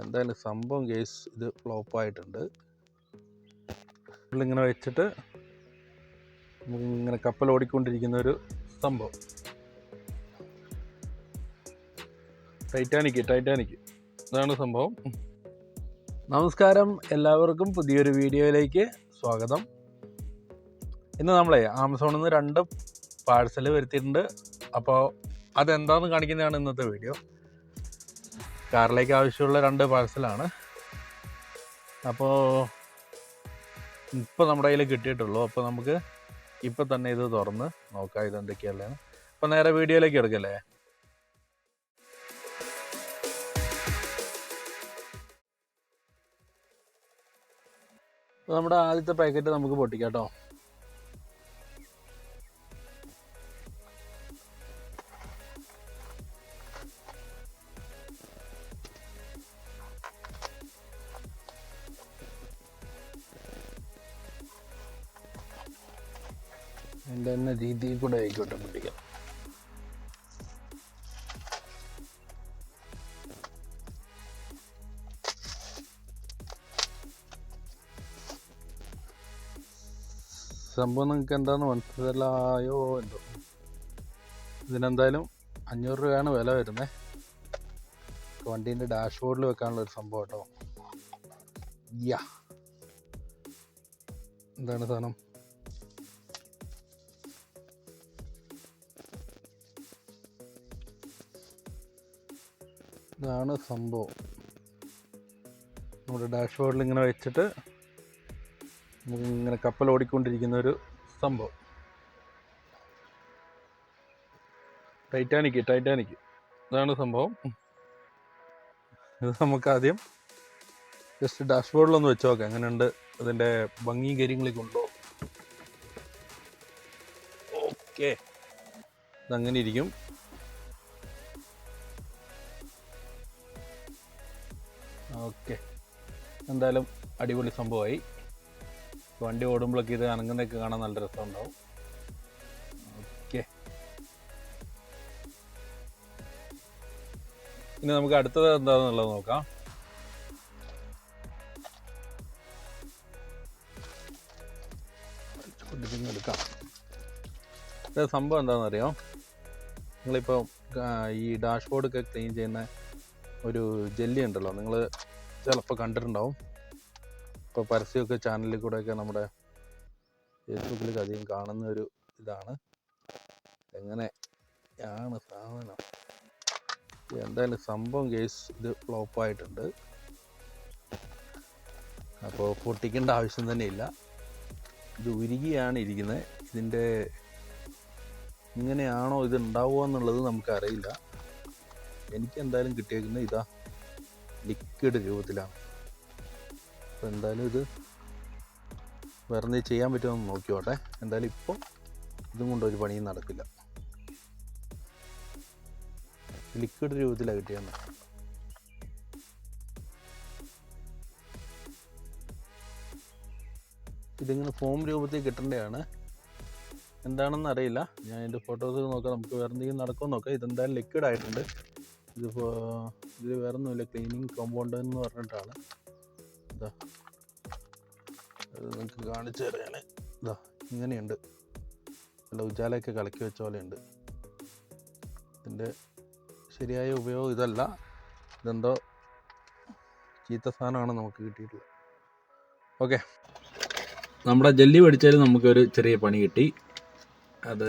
എന്തായാലും സംഭവം കേസ് ഇത് ഫ്ലോപ്പായിട്ടുണ്ട്. ഇങ്ങനെ വെച്ചിട്ട് ഇങ്ങനെ കപ്പൽ ഓടിക്കൊണ്ടിരിക്കുന്ന ഒരു സംഭവം. ടൈറ്റാനിക് ടൈറ്റാനിക് ഇതാണ് സംഭവം. നമസ്കാരം. എല്ലാവർക്കും പുതിയൊരു വീഡിയോയിലേക്ക് സ്വാഗതം. ഇന്ന് നമ്മളെ ആമസോണിൽ നിന്ന് രണ്ട് പാഴ്സൽ വരുത്തിയിട്ടുണ്ട്. അപ്പോൾ അതെന്താണെന്ന് കാണിക്കുന്നതാണ് ഇന്നത്തെ വീഡിയോ. കാറിലേക്ക് ആവശ്യമുള്ള രണ്ട് പാഴ്സലാണ്. അപ്പോൾ ഇപ്പോൾ നമ്മുടെ കയ്യിൽ കിട്ടിയിട്ടുള്ളൂ. അപ്പോൾ നമുക്ക് ഇപ്പം തന്നെ ഇത് തുറന്ന് നോക്കാം ഇത് എന്തൊക്കെയല്ലേന്ന് അപ്പോൾ നേരെ വീഡിയോയിലേക്ക് എടുക്കല്ലേ? നമ്മുടെ ആദ്യത്തെ പാക്കറ്റ് നമുക്ക് പൊട്ടിക്കാം കേട്ടോ. തന്നെ രീതിയിൽ കൂടെ ആയിക്കോട്ടെ പൊട്ടിക്കാം സംഭവം നിങ്ങൾക്ക് എന്താന്ന് മനസ്സിലായോ എന്തോ? ഇതിനെന്തായാലും അഞ്ഞൂറ് രൂപയാണ് വില വരുന്നത് വണ്ടീന്റെ ഡാഷ്ബോർഡിൽ വെക്കാനുള്ള ഒരു സംഭവം കേട്ടോ. യാ. എന്താണ് സാധനം? ഇതാണ് സംഭവം. നമ്മുടെ ഡാഷ്ബോർഡിൽ ഇങ്ങനെ വെച്ചിട്ട് ഇങ്ങനെ കപ്പൽ ഓടിക്കൊണ്ടിരിക്കുന്ന ഒരു സംഭവം. ടൈറ്റാനിക് ടൈറ്റാനിക് ഇതാണ് സംഭവം. ഇത് നമുക്ക് ആദ്യം ജസ്റ്റ് ഡാഷ്ബോർഡിലൊന്ന് വെച്ച് നോക്കാം. എങ്ങനെയുണ്ട് അതിന്റെ ഭംഗിയും കാര്യങ്ങളൊക്കെ ഉണ്ടോ? ഓക്കെ ഇതങ്ങനെ ഇരിക്കും. ഓക്കെ. എന്തായാലും അടിപൊളി സംഭവമായി. വണ്ടി ഓടുമ്പോഴൊക്കെ ഇത് അനങ്ങുന്നതൊക്കെ കാണാൻ നല്ല രസമുണ്ടാവും. ഓക്കെ. ഇനി നമുക്ക് അടുത്തത് എന്താണെന്നുള്ളത് നോക്കാം. എടുക്കാം. ഇത് സംഭവം എന്താണെന്നറിയോ? നിങ്ങളിപ്പോൾ ഈ ഡാഷ്ബോർഡൊക്കെ ക്ലീൻ ചെയ്യുന്ന ഒരു ജെല്ലി ഉണ്ടല്ലോ. നിങ്ങൾ ചിലപ്പോൾ കണ്ടിട്ടുണ്ടാവും. ഇപ്പോൾ പരസ്യമൊക്കെ ചാനലിൽ കൂടെയൊക്കെ നമ്മുടെ ഫേസ്ബുക്കിലൊക്കെ അധികം കാണുന്ന ഒരു ഇതാണ്. എങ്ങനെ? ആണ് സാധനം. എന്തായാലും സംഭവം കേസ് ഇത് ഫ്ലോപ്പായിട്ടുണ്ട് അപ്പോൾ പൊട്ടിക്കേണ്ട ആവശ്യം തന്നെ ഇല്ല. ഇത് ഉരുകിയാണ് ഇരിക്കുന്നത് ഇതിന്റെ ഇങ്ങനെയാണോ ഇത് ഉണ്ടാവുക എന്നുള്ളത് നമുക്കറിയില്ല. എനിക്ക് എന്തായാലും കിട്ടിയേക്കുന്നത് ഇതാ. ലിക്വിഡ് രൂപത്തിലാണ്. അപ്പോൾ എന്തായാലും ഇത് വേറെ എന്തെങ്കിലും ചെയ്യാൻ പറ്റുമെന്ന് നോക്കിയോട്ടെ എന്തായാലും ഇപ്പോൾ ഇതും കൊണ്ട് ഒരു പണിയും നടക്കില്ല. ലിക്വിഡ് രൂപത്തിലാണ് കിട്ടിയെന്ന്. ഇതിങ്ങനെ ഫോം രൂപത്തിൽ കിട്ടേണ്ടതാണ്. എന്താണെന്ന് അറിയില്ല. ഞാൻ ഇതിന്റെ ഫോട്ടോസ് നോക്കാം. നമുക്ക് വേറെ എന്തെങ്കിലും നടക്കുമെന്ന് നോക്കാം. ഇതെന്തായാലും ലിക്വിഡ് ആയിട്ടുണ്ട്. ഇതിപ്പോൾ ഇതിൽ വേറെ ഒന്നുമില്ല ക്ലീനിങ് കോമ്പൗണ്ട് എന്ന് പറഞ്ഞിട്ടാണ്. നിങ്ങൾക്ക് കാണിച്ചു തരാണ്. ഇതാ ഇങ്ങനെയുണ്ട്. നല്ല ഉജാലയൊക്കെ കളക്കി വെച്ച പോലെയുണ്ട്. ഇതിന്റെ ശരിയായ ഉപയോഗം ഇതല്ല. ഇതെന്തോ ചീത്ത സാധനമാണ് നമുക്ക് കിട്ടിയിട്ടുള്ളത്. ഓക്കെ. നമ്മുടെ ജെല്ലി പഠിച്ചാൽ നമുക്കൊരു ചെറിയ പണി കിട്ടി. അത്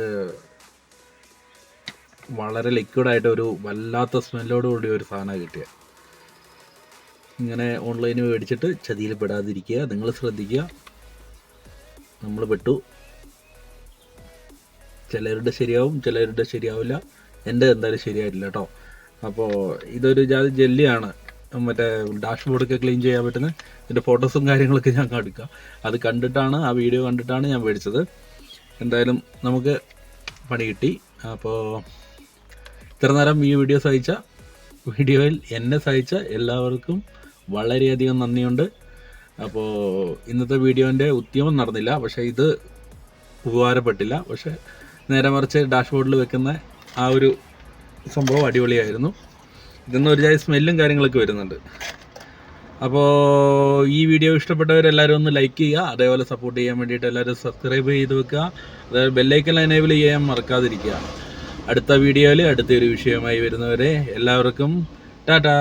വളരെ ലിക്വിഡായിട്ട് ഒരു വല്ലാത്ത സ്മെല്ലോട് കൂടി ഒരു സാധനം കിട്ടിയ. ഇങ്ങനെ ഓൺലൈനിൽ മേടിച്ചിട്ട് ചതിയിൽ പെടാതിരിക്കുക നിങ്ങൾ ശ്രദ്ധിക്കുക. നമ്മൾ പെട്ടു. ചിലരുടെ ശരിയാവും ചിലരുടെ ശരിയാവില്ല. എന്റെ എന്തായാലും ശരിയായിട്ടില്ല കേട്ടോ. അപ്പോൾ ഇതൊരു ജാതി ജെല്ലിയാണ്. മറ്റേ ഡാഷ് ബോർഡൊക്കെ ക്ലീൻ ചെയ്യാൻ പറ്റുന്ന ഇതിന്റെ ഫോട്ടോസും കാര്യങ്ങളൊക്കെ ഞാൻ കാണിക്കാം. അത് കണ്ടിട്ടാണ് ആ വീഡിയോ കണ്ടിട്ടാണ് ഞാൻ മേടിച്ചത്. എന്തായാലും നമുക്ക് പണി കിട്ടി. അപ്പോൾ ഇത്ര നേരം ഈ വീഡിയോ സഹിച്ച വീഡിയോയിൽ എന്നെ സഹിച്ച എല്ലാവർക്കും വളരെയധികം നന്ദിയുണ്ട്. അപ്പോൾ ഇന്നത്തെ വീഡിയോന്റെ ഉദ്യമം നടന്നില്ല. പക്ഷേ ഇത് ഉപകാരപ്പെട്ടില്ല. പക്ഷേ നേരെ മറിച്ച് ഡാഷ്ബോർഡിൽ വെക്കുന്ന ആ ഒരു സംഭവം അടിപൊളിയായിരുന്നു. ഇതൊന്നും ഒരു ജാതി സ്മെല്ലും കാര്യങ്ങളൊക്കെ വരുന്നുണ്ട്. അപ്പോൾ ഈ വീഡിയോ ഇഷ്ടപ്പെട്ടവരെല്ലാവരും ഒന്ന് ലൈക്ക് ചെയ്യുക. അതേപോലെ സപ്പോർട്ട് ചെയ്യാൻ വേണ്ടിയിട്ട് എല്ലാവരും സബ്സ്ക്രൈബ് ചെയ്ത് വെക്കുക. അതായത് ബെല്ലൈക്കൻ എനേബിൾ ചെയ്യാൻ മറക്കാതിരിക്കുക. അടുത്ത വീഡിയോയിൽ അടുത്തൊരു വിഷയമായി വരുന്നവരെ എല്ലാവർക്കും ടാറ്റാ.